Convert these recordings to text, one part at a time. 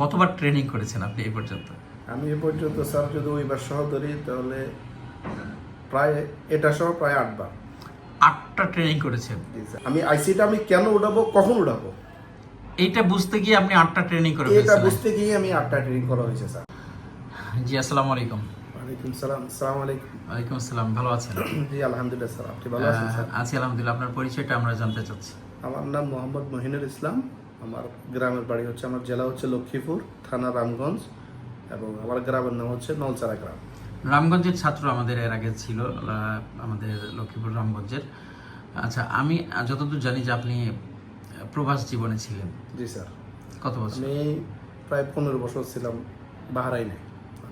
কতবার ট্রেনিং করেছেন আপনি এই পর্যন্ত? আমি এ পর্যন্ত স্যার যদি ওইবার সহ ধরি তাহলে প্রায় এটা সহ প্রায় আটবার। আটটা ট্রেনিং করেছেন? আমি আইসিটা আমি কেন উঠাবো কখন উঠাবো এইটা বুঝতে গিয়ে আপনি আটটা ট্রেনিং করে এটা বুঝতে গিয়ে আমি আটটা ট্রেনিং করা হয়েছে স্যার। জি আসসালামু আলাইকুম। ওয়ালাইকুম সালাম সালাম আলাইকুম। ওয়ালাইকুম আসসালাম ভালো আছেন? জি আলহামদুলিল্লাহ স্যার আপনি ভালো আছেন স্যার? আছি আলহামদুলিল্লাহ। আপনার পরিচয়টা আমরা জানতে চাচ্ছি। আমার নাম মোহাম্মদ মহিনুর ইসলাম। আমার গ্রামের বাড়ি হচ্ছে আমার জেলা হচ্ছে লক্ষ্মীপুর থানা রামগঞ্জ এবং আমার গ্রামের নাম হচ্ছে নলচারা গ্রাম। রামগঞ্জের ছাত্র আমাদের এর আগে ছিল আমাদের লক্ষ্মীপুর রামগঞ্জের। আচ্ছা আমি যতদূর জানি যে আপনি প্রবাস জীবনে ছিলেন। জি স্যার। কত বছর? আমি প্রায় পনেরো বছর ছিলাম বাহারাইনে।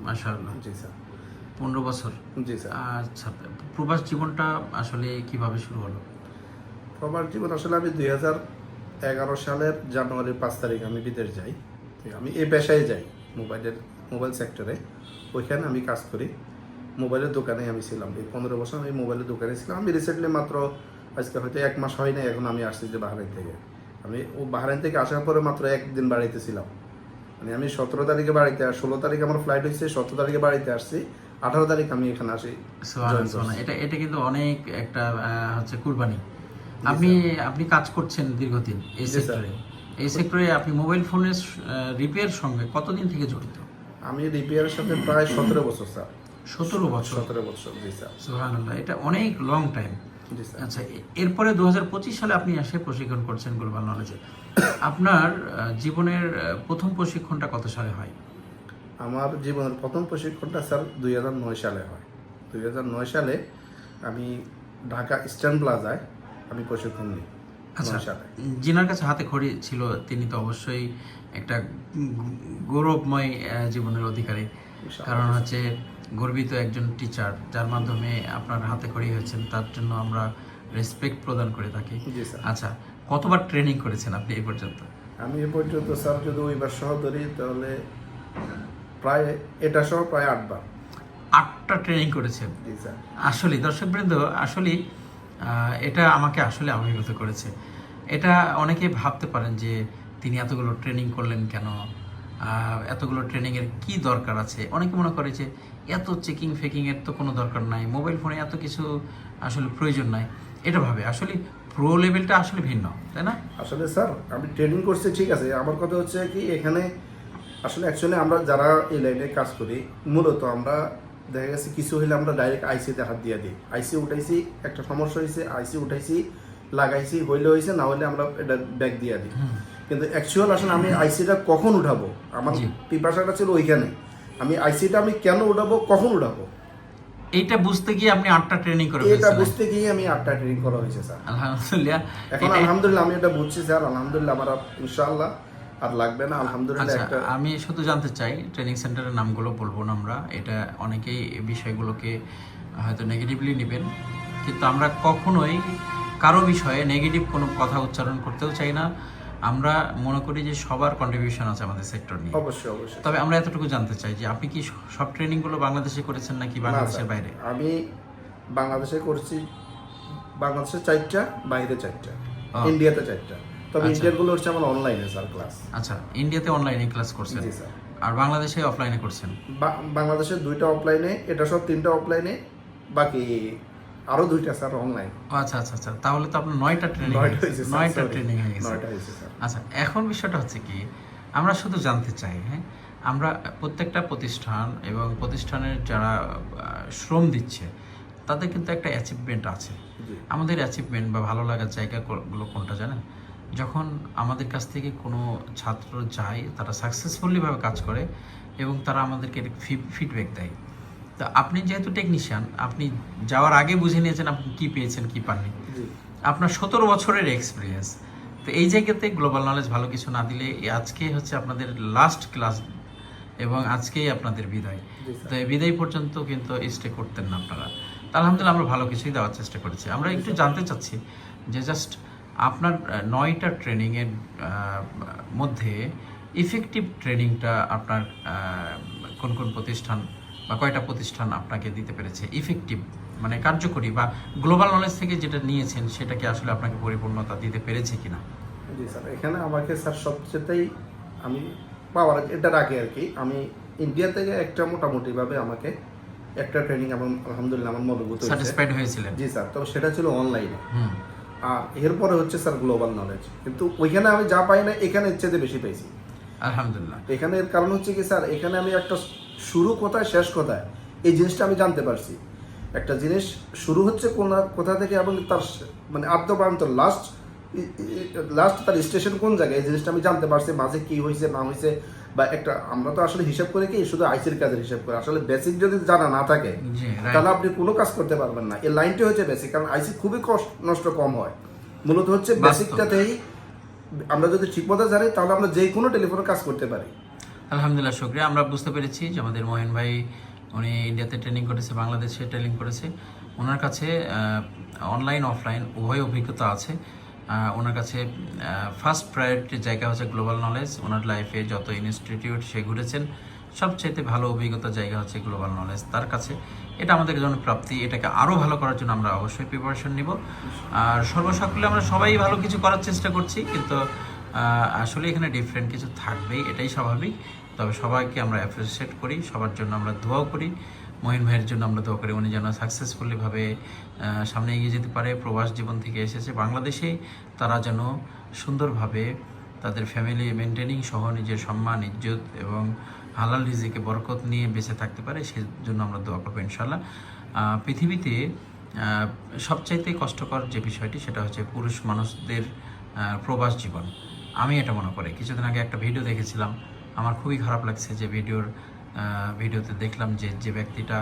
মাশাআল্লাহ। জি স্যার। পনেরো বছর? জি স্যার। আচ্ছা প্রবাস জীবনটা আসলে কীভাবে শুরু হলো? প্রবাস জীবন আসলে আমি দুই হাজার এগারো সালের জানুয়ারির পাঁচ তারিখ আমি বিদেশ যাই। আমি এই পেশায় যাই মোবাইলের মোবাইল সেক্টরে। ওইখানে আমি কাজ করি। মোবাইলের দোকানে আমি ছিলাম। এই পনেরো বছর আমি মোবাইলের দোকানে ছিলাম। আমি রিসেন্টলি মাত্র আজকে হয়তো এক মাস হয় না এখন আমি আসছি যে বাহারাইন থেকে। আমি ও বাহারাইন থেকে আসার পরে মাত্র একদিন বাড়িতে ছিলাম। মানে আমি সতেরো তারিখে বাড়িতে আর ষোলো তারিখে আমার ফ্লাইট হয়েছে সতেরো তারিখে বাড়িতে আসছি। আঠারো তারিখ আমি এখানে আসি। এটা এটা কিন্তু অনেক একটা হচ্ছে কুরবানি। আপনি আপনি কাজ করছেন দীর্ঘদিন এই। সেক্টরে এই সেক্টরে আপনি মোবাইল ফোনের রিপেয়ার সঙ্গে কতদিন থেকে জড়িত? আমি রিপেয়ারের সাথে প্রায় সতেরো বছর স্যার সতেরো বছর? সতেরো বছর জি স্যার সুবহানাল্লাহ এটা অনেক লং টাইম আচ্ছা এরপরে দুহাজার পঁচিশ সালে আপনি এসে প্রশিক্ষণ করছেন গ্লোবাল নলেজে আপনার জীবনের প্রথম প্রশিক্ষণটা কত সালে হয়? আমার জীবনের প্রথম প্রশিক্ষণটা স্যার দুই হাজার নয় সালে হয়। দুই হাজার নয় সালে আমি ঢাকা ইস্টার্ন প্লাজায় আমি প্রশিক্ষণ নিই আচ্ছা যিনার কাছে হাতে খড়ি ছিল তিনি তো অবশ্যই একটা গৌরবময় জীবনের অধিকারী। কারণ হচ্ছে গর্বিত একজন টিচার যার মাধ্যমে আপনার হাতে খড়ি হয়েছেন তার জন্য আমরা রেসপেক্ট প্রদান করে থাকি। আচ্ছা কতবার ট্রেনিং করেছেন আপনি এই পর্যন্ত? আমি এ পর্যন্ত স্যার যদি ওইবার সহ ধরি তাহলে প্রায় এটা সহ প্রায় আটবার। আটটা ট্রেনিং করেছেন। আসলে দর্শকবৃন্দ আসলে এটা আমাকে আসলে অভিভূত করেছে। এটা অনেকে ভাবতে পারেন যে, তিনি এতগুলো ট্রেনিং করলেন কেন? এতগুলো ট্রেনিংয়ের কি দরকার আছে? অনেকে মনে করে যে, এত চেকিং ফেকিংয়ের তো কোনো দরকার নাই মোবাইল ফোনে এত কিছু আসলে প্রয়োজন নাই। এটা ভাবে, আসলে প্রো লেভেলটা আসলে ভিন্ন, তাই না? আসলে স্যার, আমি ট্রেনিং করছি, ঠিক আছে। আমার কথা হচ্ছে কি, এখানে আসলে অ্যাকচুয়ালি আমরা যারা এই লাইনে কাজ করি, মূলত আমরা দেখা গেছে কিছু হলে আমরা ডাইরেক্ট আইসিতে হাত দিয়ে দিই। আইসি উঠাইছি একটা সমস্যা হয়েছে আইসি উঠাইছি লাগাইছি হইলে হয়েছে না হলে আমরা এটা ব্যাগ দিয়ে দিই। কিন্তু অ্যাকচুয়াল আসলে আমি আইসিটা কখন উঠাবো? আমার। পিপাসাটা ছিল ওইখানে। আমি আইসিটা আমি কেন উঠাবো কখন উঠাবো? এইটা বুঝতে গিয়ে আপনি আটটা ট্রেনিং করে এটা বুঝতে গিয়ে আমি আটটা ট্রেনিং করা হয়েছে স্যার। আলহামদুলিল্লাহ। এখন আলহামদুলিল্লাহ আমি এটা বুঝছি স্যার। আলহামদুলিল্লাহ আমার ইনশাআল্লাহ। আর লাগবে না আলহামদুলিল্লাহ আচ্ছা একটা আমি শুধু জানতে চাই ট্রেনিং সেন্টারের নামগুলো বলব না আমরা। এটা অনেকেই এই বিষয়গুলোকে হয়তো নেগেটিভলি নেবেন। কিন্তু আমরা কখনোই কারও বিষয়ে নেগেটিভ কোনো কথা উচ্চারণ করতেও চাই না। আমরা মনে করি যে সবার কন্ট্রিবিউশন আছে আমাদের সেক্টর নিয়ে। অবশ্যই অবশ্যই। তবে আমরা এতটুকু জানতে চাই যে আপনি কি সব ট্রেনিংগুলো বাংলাদেশে করেছেন নাকি বাংলাদেশের বাইরে? আমি বাংলাদেশে করছি বাংলাদেশে চারটা বাইরে চারটা। ইন্ডিয়াতে চারটা। তবে আচ্ছা। ইন্ডিয়ারগুলো হচ্ছে আমার অনলাইনে স্যার ক্লাস আচ্ছা ইন্ডিয়াতে অনলাইনে ক্লাস করছেন। জি স্যার আর বাংলাদেশে অফলাইনে করছেন? বাংলাদেশে দুইটা অফলাইনে এটা সব তিনটা অফলাইনে বাকি আরও দুইটা স্যার অনলাইন আচ্ছা আচ্ছা আচ্ছা তাহলে তো আপনার নয়টা ট্রেনিং নয়টা। ট্রেনিং হয়ে গেছে। আচ্ছা এখন বিষয়টা হচ্ছে কি আমরা শুধু জানতে চাই হ্যাঁ? আমরা প্রত্যেকটা প্রতিষ্ঠান এবং প্রতিষ্ঠানের যারা শ্রম দিচ্ছে তাদের কিন্তু একটা অ্যাচিভমেন্ট আছে। আমাদের অ্যাচিভমেন্ট বা ভালো লাগার জায়গাগুলো কোনটা জানেন? যখন আমাদের কাছ থেকে কোনো ছাত্র যায় তারা সাকসেসফুলিভাবে কাজ করে এবং তারা আমাদেরকে ফিডব্যাক দেয়। তো আপনি যেহেতু টেকনিশিয়ান আপনি যাওয়ার আগে বুঝে নিয়েছেন আপনি কী পেয়েছেন কী পাননি। আপনার সতেরো বছরের এক্সপিরিয়েন্স তো এই জায়গাতে গ্লোবাল নলেজ ভালো কিছু না দিলে আজকে হচ্ছে আপনাদের লাস্ট ক্লাস এবং আজকেই আপনাদের বিদায়। তো এই বিদায় পর্যন্ত কিন্তু স্টে করতেন না আপনারা। আলহামদুলিল্লাহ আমরা ভালো কিছুই দেওয়ার চেষ্টা করেছি। আমরা একটু জানতে চাচ্ছি যে জাস্ট আপনার নয়টা ট্রেনিংয়ের মধ্যে ইফেক্টিভ ট্রেনিংটা আপনার কোন কোন প্রতিষ্ঠান বা কয়টা প্রতিষ্ঠান আপনাকে দিতে পেরেছে? ইফেক্টিভ মানে কার্যকরী বা গ্লোবাল নলেজ থেকে যেটা নিয়েছেন সেটাকে আসলে আপনাকে পরিপূর্ণতা দিতে পেরেছে কিনা? জি স্যার এখানে আমাকে স্যার সবচেয়েতেই আমি পাওয়ার এটা আগে আর কি আমি ইন্ডিয়া থেকে একটা মোটামুটিভাবে আমাকে একটা ট্রেনিং আমার আলহামদুলিল্লাহ আমার মনোভূত স্যাটিসফাইড হয়েছিলেন। জি স্যার তো সেটা ছিল অনলাইনে হুম। আর এরপরে হচ্ছে স্যার গ্লোবাল নলেজ। কিন্তু ওইখানে আমি যা পাই না এখানে চেয়ে বেশি পেয়েছি আলহামদুলিল্লাহ। এখানে এর কারণ হচ্ছে কি স্যার এখানে আমি একটা শুরু কোথায় শেষ কোথায় এই জিনিসটা আমি জানতে পারছি। একটা জিনিস শুরু হচ্ছে কোন কোথা থেকে এবং তার মানে আদ্য পর্যন্ত লাস্ট লাস্ট তার স্টেশন কোন জায়গায় এই জিনিসটা আমি জানতে পারছি মাঝে কি হয়েছে না হয়েছে বা একটা আমরা তো আসলে হিসাব করে কি শুধু আইসির কাজের হিসাব করে। আসলে বেসিক যদি জানা না থাকে তাহলে আপনি কোনো কাজ করতে পারবেন না। এই লাইনটি হচ্ছে বেসিক কারণ আইসি খুবই কষ্ট নষ্ট কম হয়। মূলত হচ্ছে। বেসিকটাতেই আমরা যদি ঠিক ঠিকমতো জানি তাহলে আমরা যে কোনো টেলিফোনে কাজ করতে পারি। আলহামদুলিল্লাহ শুক্রিয়া। আমরা বুঝতে পেরেছি যে আমাদের মোহেন ভাই উনি ইন্ডিয়াতে ট্রেনিং করেছে বাংলাদেশে ট্রেনিং করেছে। ওনার কাছে অনলাইন অফলাইন উভয় অভিজ্ঞতা আছে। ওনার কাছে ফার্স্ট প্রায়োরিটির জায়গা হচ্ছে গ্লোবাল নলেজ ওনার লাইফে যত ইনস্টিটিউট সে ঘুরেছেন, সবচাইতে ভালো অভিজ্ঞতার জায়গা হচ্ছে গ্লোবাল নলেজ তার কাছে। এটা আমাদের জন্য প্রাপ্তি। এটাকে আরও ভালো করার জন্য আমরা অবশ্যই প্রিপারেশন নিব। আর সর্বসাকুল্যে আমরা সবাই ভালো কিছু করার চেষ্টা করছি, কিন্তু আসলে এখানে ডিফারেন্ট কিছু থাকবেই, এটাই স্বাভাবিক। তবে সবাইকে আমরা অ্যাপ্রিসিয়েট করি, সবার জন্য আমরা দোয়াও করি। মহিন ভাইয়ের জন্য আমরা দোয়া করি, উনি যেন সাকসেসফুলিভাবে সামনে এগিয়ে যেতে পারে, প্রবাস জীবন থেকে এসেছে বাংলাদেশে, তারা যেন সুন্দরভাবে তাদের ফ্যামিলি মেনটেনিং সহ নিজের সম্মান, ইজ্জত এবং হালাল রিজিকে বরকত নিয়ে বেঁচে থাকতে পারে সেই জন্য আমরা দোয়া করব ইনশাল্লাহ পৃথিবীতে সবচাইতে কষ্টকর যে বিষয়টি, সেটা হচ্ছে পুরুষ মানুষদের প্রবাস জীবন। আমি এটা মনে করি। কিছুদিন আগে একটা ভিডিও দেখেছিলাম, আমার খুবই খারাপ লাগছে যে ভিডিওর ভিডিওতে দেখলাম যে যে ব্যক্তিটা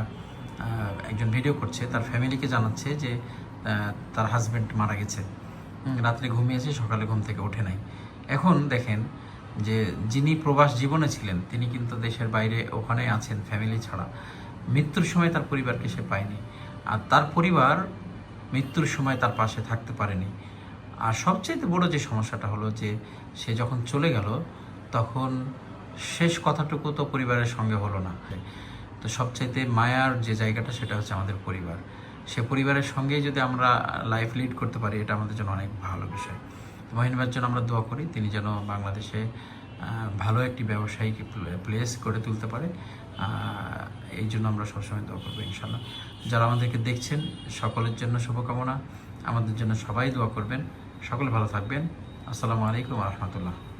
একজন ভিডিও করছে তার ফ্যামিলিকে জানাচ্ছে যে তার হাজব্যান্ড মারা গেছে। রাত্রে ঘুমিয়েছে সকালে ঘুম থেকে ওঠে নাই। এখন দেখেন যে যিনি প্রবাস জীবনে ছিলেন তিনি কিন্তু দেশের বাইরে ওখানে আছেন ফ্যামিলি ছাড়া। মৃত্যুর সময় তার পরিবারকে সে পায়নি। আর তার পরিবার মৃত্যুর সময় তার পাশে থাকতে পারেনি। আর সবচেয়ে বড় যে সমস্যাটা হলো যে সে যখন চলে গেল তখন শেষ কথাটুকু তো পরিবারের সঙ্গে হলো না। তো সবচাইতে মায়ার যে জায়গাটা, সেটা হচ্ছে আমাদের পরিবার। সে পরিবারের সঙ্গেই যদি আমরা লাইফ লিড করতে পারি, এটা আমাদের জন্য অনেক ভালো বিষয়। তো মহিনবার জন্য আমরা দোয়া করি, তিনি যেন বাংলাদেশে ভালো একটি ব্যবসায়িক প্লেস করে তুলতে পারে। এই জন্য আমরা সবসময় দোয়া করব ইনশাল্লাহ যারা আমাদেরকে দেখছেন, সকলের জন্য শুভকামনা। আমাদের জন্য সবাই দোয়া করবেন। সকলে ভালো থাকবেন। আসসালামু আলাইকুম রহমতুল্লাহ।